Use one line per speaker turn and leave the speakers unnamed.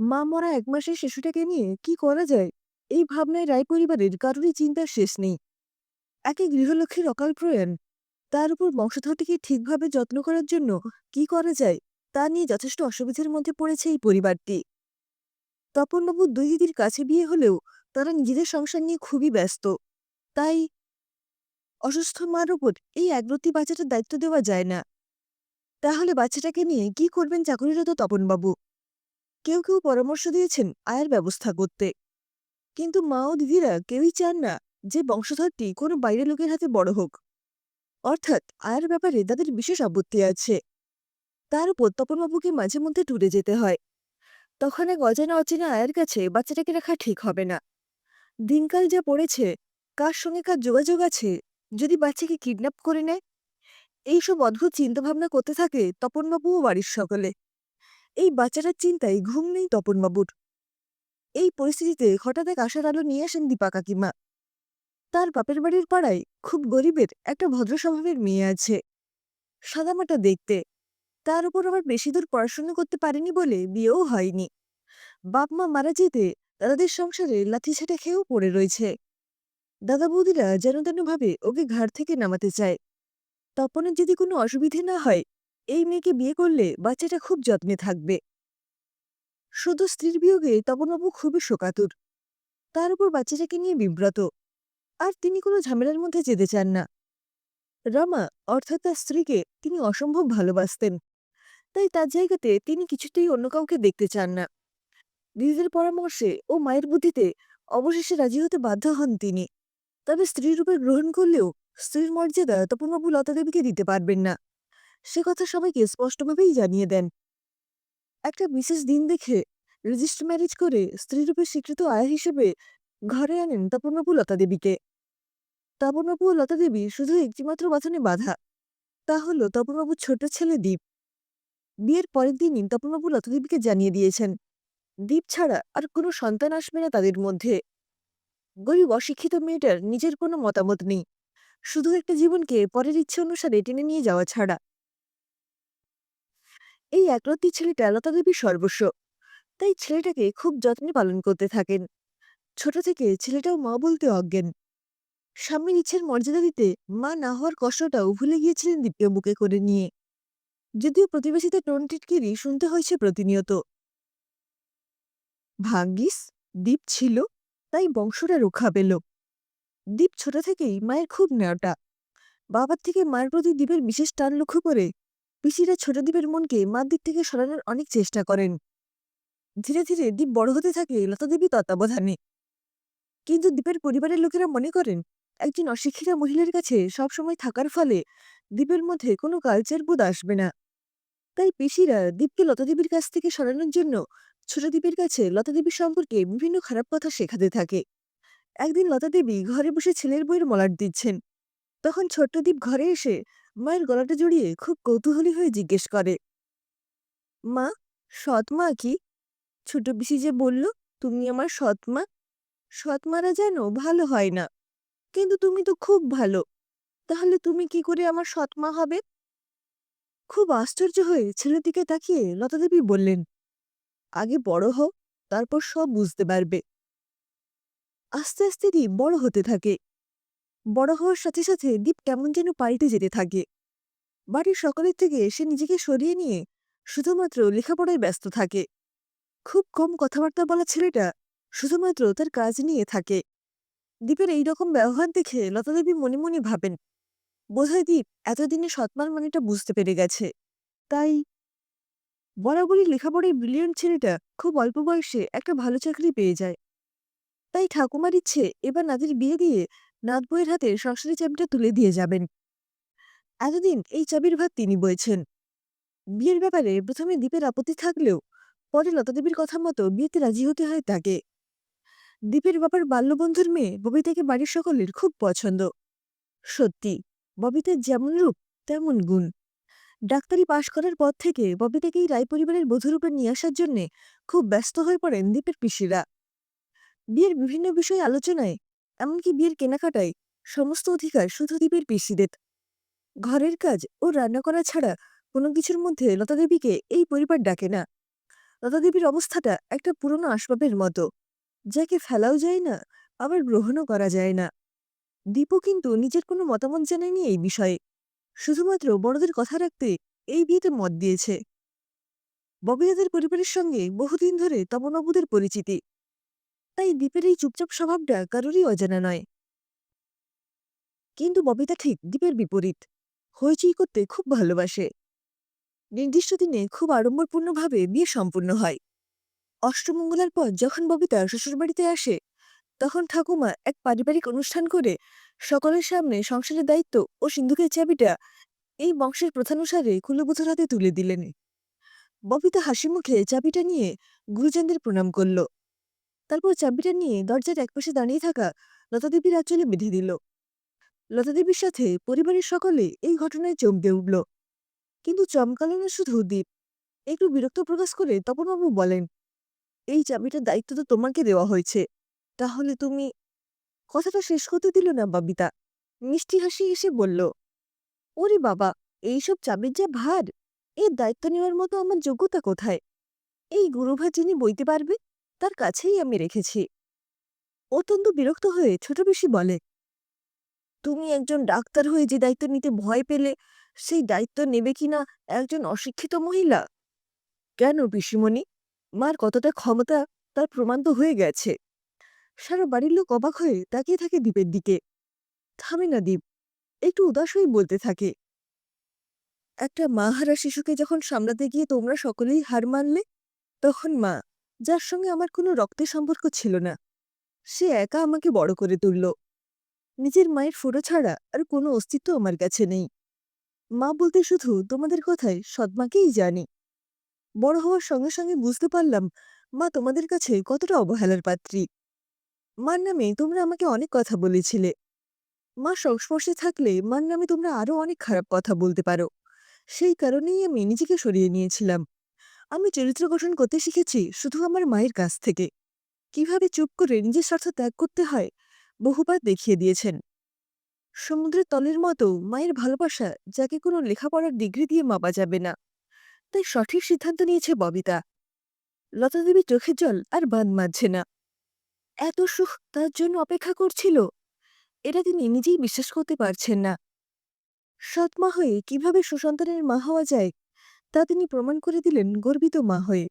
মা মরা এক মাসের শিশুটাকে নিয়ে কি করা যায়? এই ভাবনায় রায় পরিবারের কারোরই চিন্তার শেষ নেই। একে গৃহলক্ষ্মীর অকাল প্রয়াণ। তার উপর বংশধরটিকে ঠিকভাবে যত্ন করার জন্য কি করা যায়, তা নিয়ে যথেষ্ট অসুবিধার মধ্যে পড়েছে এই পরিবারটি। তপনবাবুর দুই দিদির কাছে বিয়ে হলেও তারা নিজেদের সংসার নিয়ে খুবই ব্যস্ত। তাই অসুস্থ মার উপর এই একরত্তি বাচ্চাটার দায়িত্ব দেওয়া যায় না। তাহলে বাচ্চাটাকে নিয়ে কি করবেন চাকরিরত তপনবাবু? কেউ কেউ পরামর্শ দিয়েছেন আয়ের ব্যবস্থা করতে। কিন্তু মা ও দিদিরা কেউই চান না যে বংশধরটি কোনো বাইরের লোকের হাতে বড় হোক। অর্থাৎ আয়ের ব্যাপারে তাদের বিশেষ আপত্তি আছে। তার উপর তপনবাবুকে মাঝে মধ্যে টুরে যেতে হয়। তখন এক অজানা অচেনা আয়ের কাছে বাচ্চাটাকে রাখা ঠিক হবে না। দিনকাল যা পড়েছে, কার সঙ্গে কার যোগাযোগ আছে, যদি বাচ্চাকে কিডন্যাপ করে নেয়? এইসব অদ্ভুত চিন্তাভাবনা করতে থাকে তপনবাবু ও বাড়ির সকলে। এই বাচ্চাটার চিন্তায় ঘুম নেই তপনবাবুর। এই পরিস্থিতিতে হঠাৎ এক আশার আলো নিয়ে আসেন দীপা কাকিমা। তার বাপের বাড়ির পাড়ায় খুব গরিবের একটা ভদ্র স্বভাবের মেয়ে আছে। সাদামাটা দেখতে। তার উপর আবার বেশি দূর পড়াশোনা করতে পারেনি বলে বিয়েও হয়নি। বাপ মা মারা যেতে দাদাদের সংসারে লাথি ছেটে খেয়েও পড়ে রয়েছে। দাদা বৌদিরা যেন তেন ভাবে ওকে ঘাড় থেকে নামাতে চায়। তপনের যদি কোনো অসুবিধে না হয় এই মেয়েকে বিয়ে করলে বাচ্চাটা খুব যত্নে থাকবে। শুধু স্ত্রীর বিয়োগে তপনবাবু খুবই শোকাতুর। তার উপর বাচ্চাটাকে নিয়ে বিব্রত। আর তিনি কোনো ঝামেলার মধ্যে যেতে চান না। রমা অর্থাৎ তার স্ত্রীকে তিনি অসম্ভব ভালোবাসতেন। তাই তার জায়গাতে তিনি কিছুতেই অন্য কাউকে দেখতে চান না। দিদিদের পরামর্শে ও মায়ের বুদ্ধিতে অবশেষে রাজি হতে বাধ্য হন তিনি। তবে স্ত্রীর রূপে গ্রহণ করলেও স্ত্রীর মর্যাদা তপনবাবু লতা দেবীকে দিতে পারবেন না। সে কথা সবাইকে স্পষ্টভাবেই জানিয়ে দেন। একটা বিশেষ দিন দেখে রেজিস্টার ম্যারেজ করে স্ত্রীরূপে স্বীকৃত আয়া হিসেবে ঘরে আনেন তপনবাবু লতা দেবীকে। তপনবাবু ও লতা দেবী শুধু একটিমাত্র বাঁধনে বাধা, তা হলো তপনবাবুর ছোট ছেলে দীপ। বিয়ের পরের দিনই তপনবাবু লতা দেবীকে জানিয়ে দিয়েছেন, দীপ ছাড়া আর কোনো সন্তান আসবে না তাদের মধ্যে। গরিব অশিক্ষিত মেয়েটার নিজের কোনো মতামত নেই। শুধু একটা জীবনকে পরের ইচ্ছে অনুসারে টেনে নিয়ে যাওয়া ছাড়া। এই একরত্তি ছেলেটা লতা দেবীর সর্বস্ব। তাই ছেলেটাকে খুব যত্নে পালন করতে থাকেন। ছোট থেকে ছেলেটাও মা বলতে অজ্ঞান। স্বামীর ইচ্ছের মর্যাদা দিতে মা না হওয়ার কষ্টটাও ভুলে গিয়েছিলেন দীপকে বুকে করে নিয়ে। যদিও প্রতিবেশীদের টোন টিটকিরি শুনতে হয়েছে প্রতিনিয়ত। ভাগ্যিস, দীপ ছিল, তাই বংশটা রক্ষা পেল। দীপ ছোট থেকেই মায়ের খুব নেওয়াটা বাবার থেকে মায়ের প্রতি দ্বীপের বিশেষ টান লক্ষ্য করে পিসিরা ছোট দ্বীপের মনকে দিক থেকে সরানোর অনেক চেষ্টা করেন। ধীরে ধীরে দ্বীপ বড় হতে থাকে লতাদেবী তত্ত্বাবধানে কিন্তু দ্বীপের পরিবারের লোকেরা মনে করেন, একজন অশিক্ষিতা মহিলার কাছে সবসময় থাকার ফলে দ্বীপের মধ্যে কোনো কালচার বোধ আসবে না। তাই পিসিরা দ্বীপকে লতাদেবীর কাছ থেকে সরানোর জন্য ছোট দ্বীপের কাছে লতাদেবী সম্পর্কে বিভিন্ন খারাপ কথা শেখাতে থাকে। একদিন লতাদেবী ঘরে বসে ছেলের বইয়ের মলাট দিচ্ছেন। তখন ছোট্ট দ্বীপ ঘরে এসে মায়ের গলাটা জড়িয়ে খুব কৌতূহলী হয়ে জিজ্ঞেস করে, মা, সৎ মা কি? ছোট পিসি যে বলল, তুমি আমার সৎ মা? সৎ মারা যেন ভালো হয় না, কিন্তু তুমি তো খুব ভালো, তাহলে তুমি কি করে আমার সৎ মা হবে? খুব আশ্চর্য হয়ে ছেলের দিকে তাকিয়ে লতাদেবী বললেন, আগে বড় হও, তারপর সব বুঝতে পারবে। আস্তে আস্তে দ্বীপ বড় হতে থাকে। বড় হওয়ার সাথে সাথে দ্বীপ কেমন যেন পাল্টে যেতে থাকে। বাড়ির সকলের থেকে সে নিজেকে সরিয়ে নিয়ে শুধুমাত্র লেখাপড়ায় ব্যস্ত থাকে। খুব কম কথাবার্তা বলা ছেলেটা শুধুমাত্র তার কাজ নিয়ে থাকে। দ্বীপের এই রকম ব্যবহার দেখে লতাদেবী মনে মনে ভাবেন, বোধহয় দ্বীপ এতদিনে সৎমার মানেটা বুঝতে পেরে গেছে। তাই বরাবরই লেখাপড়ায় ব্রিলিয়ন্ট ছেলেটা খুব অল্প বয়সে একটা ভালো চাকরি পেয়ে যায়। তাই ঠাকুমার ইচ্ছে এবার নাতির বিয়ে দিয়ে নাত বইয়ের হাতে সংসারের চাবিটা তুলে দিয়ে যাবেন। এতদিন এই চাবির ভাত তিনি বইছেন। বিয়ের ব্যাপারে প্রথমে দ্বীপের আপত্তি থাকলেও পরে লতাদেবীর কথা মতো বিয়েতে রাজি হতে হয় তাকে। দ্বীপের বাবার বাল্যবন্ধুর মেয়ে ববিতাকে বাড়ির সকলের খুব পছন্দ। সত্যি, ববিতার যেমন রূপ, তেমন গুণ। ডাক্তারি পাশ করার পর থেকে ববিতাকেই রায় পরিবারের বধূরূপে নিয়ে আসার জন্যে খুব ব্যস্ত হয়ে পড়েন দ্বীপের পিসিরা। বিয়ের বিভিন্ন বিষয় আলোচনায় এমনকি বিয়ের কেনাকাটায় সমস্ত অধিকার শুধু দ্বীপের পিসিদের। ঘরের কাজ ও রান্না করা ছাড়া কোনো কিছুর মধ্যে লতাদেবীকে এই পরিবার ডাকে না। লতাদেবীর অবস্থাটা একটা পুরনো আসবাবের মতো, যাকে ফেলাও যায় না, আবার গ্রহণও করা যায় না। দীপও কিন্তু নিজের কোনো মতামত জানায়নি এই বিষয়ে। শুধুমাত্র বড়দের কথা রাখতে এই বিয়েতে মত দিয়েছে। ববিদাদের পরিবারের সঙ্গে বহুদিন ধরে তপনবাবুদের পরিচিতি। তাই দ্বীপের এই চুপচাপ স্বভাবটা কারোরই অজানা নয়। কিন্তু ববিতা ঠিক দ্বীপের বিপরীত। হইচই করতে খুব ভালোবাসে। নির্দিষ্ট দিনে খুব আড়ম্বরপূর্ণভাবে বিয়ে সম্পূর্ণ হয়। অষ্টমঙ্গলার পর যখন ববিতা শ্বশুরবাড়িতে আসে, তখন ঠাকুমা এক পারিবারিক অনুষ্ঠান করে সকলের সামনে সংসারের দায়িত্ব ও সিন্ধুকের চাবিটা এই বংশের প্রথানুসারে কুলবুধুর হাতে তুলে দিলেন। ববিতা হাসি মুখে চাবিটা নিয়ে গুরুজনদের প্রণাম করল। তারপর চাবিটা নিয়ে দরজার একপাশে দাঁড়িয়ে থাকা লতাদেবীর আঁচলে বেঁধে দিল। লতাদেবীর সাথে পরিবারের সকলে এই ঘটনায় চমকে উঠল। কিন্তু চমকালো না শুধু দ্বীপ একটু বিরক্ত প্রকাশ করে তপনবাবু বলেন, এই চাবিটার দায়িত্ব তো তোমাকে দেওয়া হয়েছে। তাহলে তুমি কথাটা শেষ করতে দিল না বাবিতা? মিষ্টি হাসি এসে বলল, ওরে বাবা, এইসব চাবির যা ভার, এর দায়িত্ব নেওয়ার মতো আমার যোগ্যতা কোথায়? এই গুরুভার যিনি বইতে পারবে তার কাছেই আমি রেখেছি। অত্যন্ত বিরক্ত হয়ে ছোট বেশি বলে, তুমি একজন ডাক্তার হয়ে যে দায়িত্ব নিতে ভয় পেলে, সেই দায়িত্ব নেবে কিনা একজন অশিক্ষিত মহিলা? কেন পিসিমণি? মার কতটা ক্ষমতা তার প্রমাণ তো হয়ে গেছে। সারা বাড়ির লোক অবাক হয়ে তাকিয়ে থাকে দ্বীপের দিকে। থামে না দ্বীপ একটু উদাস হয়ে বলতে থাকে, একটা মা হারা শিশুকে যখন সামলাতে গিয়ে তোমরা সকলেই হার মানলে, তখন মা যার সঙ্গে আমার কোনো রক্তের সম্পর্ক ছিল না। সে একা আমাকে বড় করে তুলল। নিজের মায়ের ফোটো ছাড়া আর কোনো অস্তিত্ব আমার কাছে নেই। মা বলতে শুধু, তোমাদের কথায় সৎমাকেই জানি। বড় হওয়ার সঙ্গে সঙ্গে বুঝতে পারলাম, মা তোমাদের কাছে কতটা অবহেলার পাত্রী। মার নামে তোমরা আমাকে অনেক কথা বলেছিলে। মা সংস্পর্শে থাকলে মার নামে তোমরা আরও অনেক খারাপ কথা বলতে পারো। সেই কারণেই আমি নিজেকে সরিয়ে নিয়েছিলাম। আমি চরিত্র গঠন করতে শিখেছি শুধু আমার মায়ের কাছ থেকে। কীভাবে চুপ করে নিজের স্বার্থ ত্যাগ করতে হয়, বহুবার দেখিয়ে দিয়েছেন। সমুদ্রের তলের মতো মায়ের ভালোবাসা যাকে কোনো লেখাপড়ার ডিগ্রি দিয়ে মাপা যাবে না। তাই সঠিক সিদ্ধান্ত নিয়েছে ববিতা। লতাদেবী চোখের জল আর বাঁধ মাঝছে না। এত সুখ তার জন্য অপেক্ষা করছিল। এটা তিনি নিজেই বিশ্বাস করতে পারছেন না। সৎমা হয়ে কীভাবে সুসন্তানের মা হওয়া যায় তা তিনি প্রমাণ করে দিলেন গর্বিত মা হয়ে।